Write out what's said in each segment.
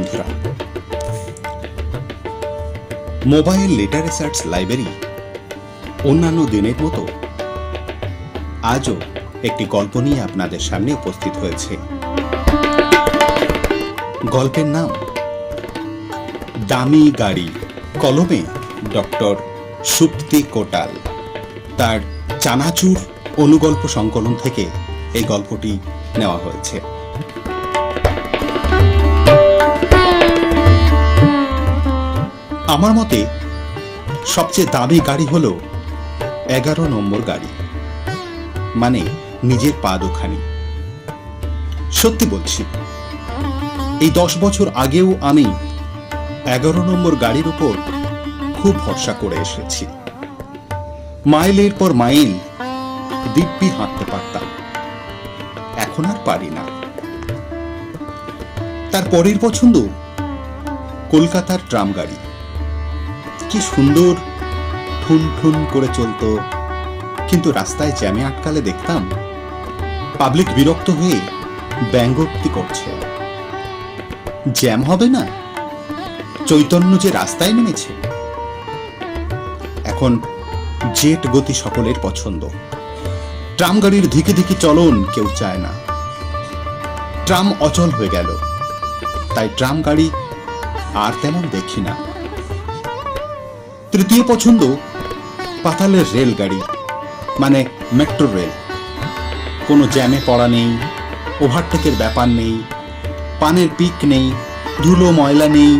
বন্ধুরা। Mobile letter research library অন্যান্য দিনের মতো আজও একটি গল্প নিয়ে আপনাদের সামনে উপস্থিত হয়েছে। গল্পের নাম দামি গাড়ি, কলমে ডক্টর সুপ্তি কোটাল। তার চানাচুর অনুগল্প সংকলন থেকে এই গল্পটি নেওয়া হয়েছে। আমার মতে, সবচেয়ে দামি গাড়ি হলো এগারো নম্বর গাড়ি। মানে নিজের পা দুখানি। সত্যি বলছি, এই দশ বছর আগেও আমি এগারো নম্বর গাড়ির উপর খুব ভরসা করে এসেছি। মাইলের পর মাইল দিব্যি হাঁটতে পারতাম। এখন আর পারি না। তার পরের পছন্দ কলকাতার ট্রাম গাড়ি। কি সুন্দর ঠুন ঠুন করে চলতো। কিন্তু রাস্তায় জ্যামে আটকালে দেখতাম, পাবলিক বিরক্ত হয়ে ব্যঙ্গোক্তি করছে। জ্যাম হবে না? চৈতন্য যে রাস্তায় নেমেছে? এখন জেট গতি সকলের পছন্দ। ট্রাম গাড়ির ধিকে ধিকে চলন কেউ চায় না। ট্রাম অচল হয়ে গেল। তাই ট্রাম গাড়ি আর তেমন দেখি না। তৃতীয় পছন্দ পাতালের রেলগাড়ি মানে মেট্রো রেল কোনো জ্যামে পড়া নেই ওভারটেকের ব্যাপার নেই, পানের পিক নেই, ধুলো, ময়লা নেই।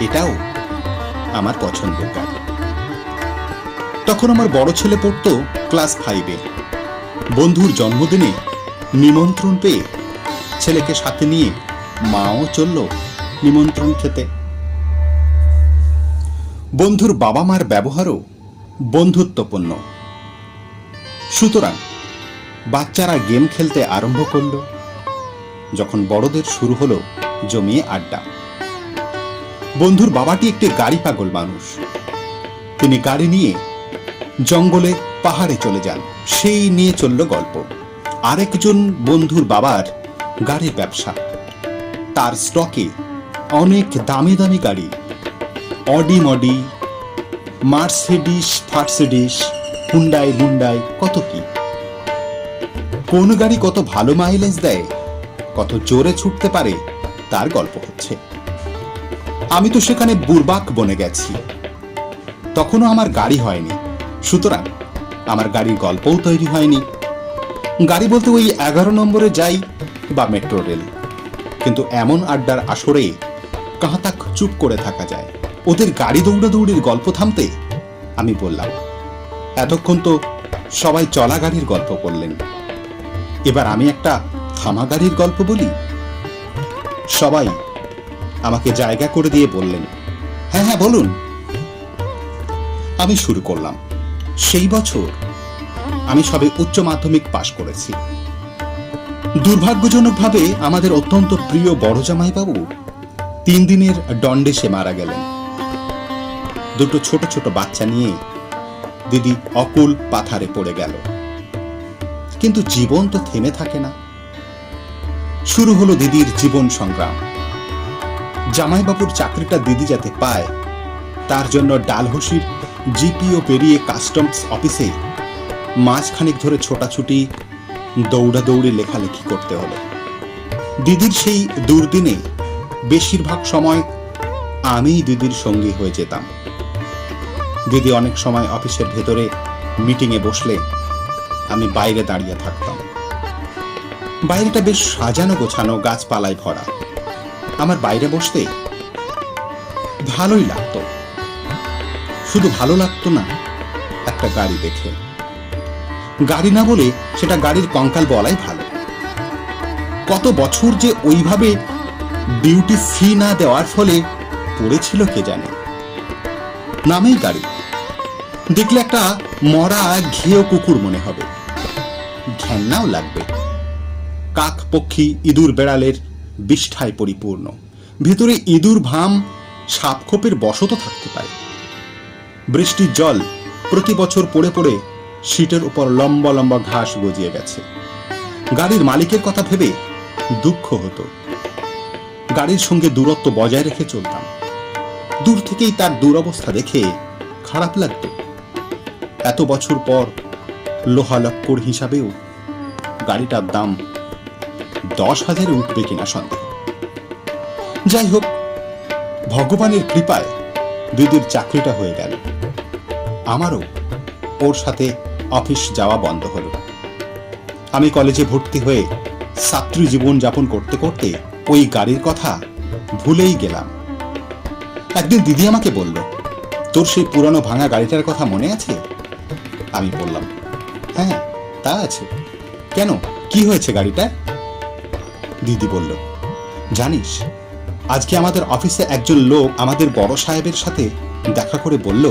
এটাও আমার পছন্দের গাড়ি। তখন আমার বড় ছেলে পড়তো ক্লাস ফাইভে বন্ধুর জন্মদিনে নিমন্ত্রণ পেয়ে ছেলেকে সাথে নিয়ে মাও চলল নিমন্ত্রণ খেতে। বন্ধুর বাবা মার ব্যবহারও বন্ধুত্বপূর্ণ। সুতরাং বাচ্চারা গেম খেলতে আরম্ভ করল, যখন বড়দের শুরু হলো জমিয়ে আড্ডা। বন্ধুর বাবাটি একটি গাড়ি পাগল মানুষ। তিনি গাড়ি নিয়ে জঙ্গলে পাহাড়ে চলে যান। সেই নিয়ে চলল গল্প। আরেকজন বন্ধুর বাবার গাড়ির ব্যবসা। তার স্টকে অনেক দামি দামি গাড়ি অডি মডি, মার্সিডিস, ফার্সিডিস, হুন্ডাই লুন্ডাই কত কি? কোন গাড়ি কত ভালো মাইলেজ দেয়, কত জোরে ছুটতে পারে, তার গল্প হচ্ছে। আমি তো সেখানে বুরবাক বনে গেছি। তখনও আমার গাড়ি হয়নি। সুতরাং আমার গাড়ির গল্পও তৈরি হয়নি। গাড়ি বলতে ওই এগারো নম্বরে যাই বা মেট্রো রেল। কিন্তু এমন আড্ডার আসরে কাহাতাক চুপ করে থাকা যায়। ওদের গাড়ি দৌড়াদৌড়ির গল্প থামতে আমি বললাম, এতক্ষণ তো সবাই চলা গাড়ির গল্প করলেন এবার আমি একটা থামা গাড়ির গল্প বলি। সবাই আমাকে জায়গা করে দিয়ে বললেন হ্যাঁ হ্যাঁ বলুন। আমি শুরু করলাম, সেই বছর আমি সবে উচ্চ মাধ্যমিক পাশ করেছি। দুর্ভাগ্যজনকভাবে আমাদের অত্যন্ত প্রিয় বড় জামাইবাবু তিন দিনের দণ্ডে সে মারা গেলেন। দুটো ছোট ছোট বাচ্চা নিয়ে দিদি অকুল পাথারে পড়ে গেল। কিন্তু জীবন তো থেমে থাকে না। শুরু হলো দিদির জীবন সংগ্রাম। জামাইবাবুর চাকরিটা দিদি যাতে পায়, তার জন্য ডালহসির জিপিও পেরিয়ে কাস্টমস অফিসে মাঝখানিক ধরে ছোটাছুটি, দৌড়াদৌড়ি লেখালেখি করতে হলো। দিদির সেই দুর্দিনে বেশিরভাগ সময় আমিই দিদির সঙ্গী হয়ে যেতাম। দিদি অনেক সময় অফিসের ভেতরে মিটিংয়ে বসলে আমি বাইরে দাঁড়িয়ে থাকতাম। বাইরেটা বেশ সাজানো গোছানো গাছপালায় ভরা। আমার বাইরে বসতে ভালোই লাগতো। শুধু ভালো লাগতো না, একটা গাড়ি দেখে। গাড়ি না বলে সেটা গাড়ির কঙ্কাল বলাই ভালো। কত বছর যে ওইভাবে ডিউটি ফি না দেওয়ার ফলে পড়েছিল কে জানে। নামেই গাড়ি। দেখলে একটা মরা ঘেয় কুকুর মনে হবে। ঘেন্নাও লাগবে। কাক পক্ষী ইঁদুর বেড়ালের বিষ্ঠায় পরিপূর্ণ। ভেতরে ইঁদুর ভাম, সাপখোপের বসত থাকতে পারে। বৃষ্টির জল প্রতি বছর পড়ে পড়ে সিটের উপর লম্বা লম্বা ঘাস গজিয়ে গেছে। গাড়ির মালিকের কথা ভেবে দুঃখ হতো। গাড়ির সঙ্গে দূরত্ব বজায় রেখে চলতাম। দূর থেকেই তার দুরবস্থা দেখে খারাপ লাগতো। এত বছর পর লোহা লক্কর হিসাবেও গাড়িটার দাম দশ হাজারে উঠবে কিনা সন্দেহ। যাই হোক, ভগবানের কৃপায় দিদির চাকরিটা হয়ে গেল। আমারও ওর সাথে অফিস যাওয়া বন্ধ হলো আমি কলেজে ভর্তি হয়ে ছাত্রী জীবন যাপন করতে করতে ওই গাড়ির কথা ভুলেই গেলাম। একদিন দিদি আমাকে বলল, তোর সেই পুরানো ভাঙা গাড়িটার কথা মনে আছে? আমি বললাম হ্যাঁ তা আছে। কেন? কি হয়েছে গাড়িটা? দিদি বলল, জানিস, আজকে আমাদের অফিসে একজন লোক আমাদের বড় সাহেবের সাথে দেখা করে বলল,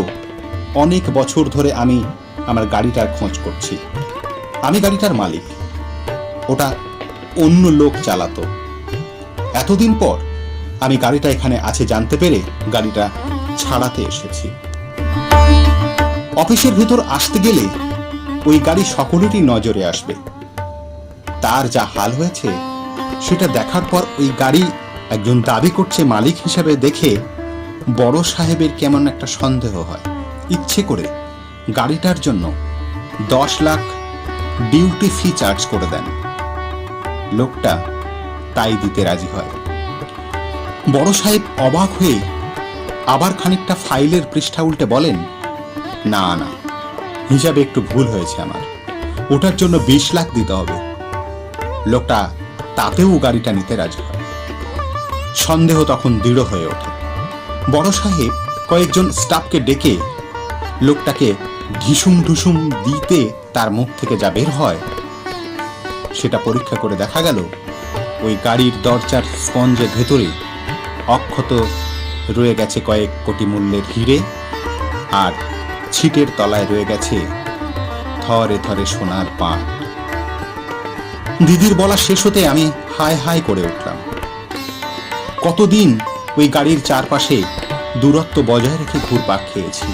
অনেক বছর ধরে আমি আমার গাড়িটার খোঁজ করছি। আমি গাড়িটার মালিক। ওটা অন্য লোক চালাতো। এতদিন পর আমি গাড়িটা এখানে আছে জানতে পেরে গাড়িটা ছাড়াতে এসেছি। অফিসের ভেতর আসতে গেলে ওই গাড়ি সকলেরই নজরে আসবে। তার যা হাল হয়েছে, সেটা দেখার পর ওই গাড়ি একজন দাবি করছে মালিক হিসাবে দেখে বড় সাহেবের কেমন একটা সন্দেহ হয়। ইচ্ছে করে গাড়িটার জন্য দশ লাখ ডিউটি ফি চার্জ করে দেন। লোকটা তাই দিতে রাজি হয়। বড় সাহেব অবাক হয়ে আবার খানিকটা ফাইলের পৃষ্ঠা উল্টে বলেন না না। হিসাবে একটু ভুল হয়েছে আমার। ওটার জন্য বিশ লাখ দিতে হবে। লোকটা তাতেও গাড়িটা নিতে রাজি হয় সন্দেহ তখন দৃঢ় হয়ে ওঠে। বড় সাহেব কয়েকজন স্টাফকে ডেকে লোকটাকে ঢিসুম ঢুসুম দিতে তার মুখ থেকে যা বের হয়, সেটা পরীক্ষা করে দেখা গেল, ওই গাড়ির দরজার স্পঞ্জের ভেতরে অক্ষত রয়ে গেছে কয়েক কোটি মূল্যের হিরে আর ছিটের তলায় রয়ে গেছে। থরে থরে সোনার পাট। দিদির বলা শেষ হতে আমি হায় হায় করে উঠলাম। কতদিন ওই গাড়ির চারপাশে দূরত্ব বজায় রেখে ঘুরপাক খেয়েছি।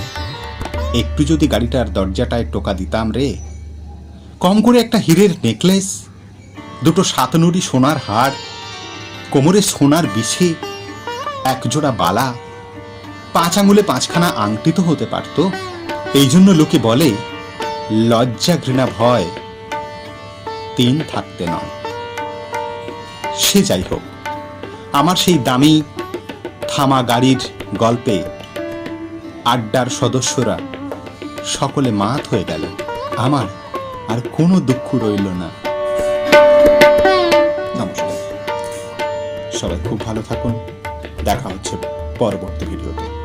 একটু যদি গাড়িটার দরজাটায় টোকা দিতাম রে। কম করে একটা হীরের নেকলেস, দুটো সাতনুরি সোনার হাড় কোমরে সোনার বিছে, একজোড়া বালা, পাঁচ আঙুলে পাঁচখানা আংটি তো হতে পারত। এই জন্য লোকে বলে, লজ্জা, ঘৃণা, ভয়, তিন থাকতে নয়। সে যাই হোক, আমার সেই দামি থামা গাড়ির গল্পে আড্ডার সদস্যরা সকলে মাত হয়ে গেল। আমার আর কোনো দুঃখ রইল না। নমস্কার। সবাই খুব ভালো থাকুন। দেখা হচ্ছে পরবর্তী ভিডিওতে।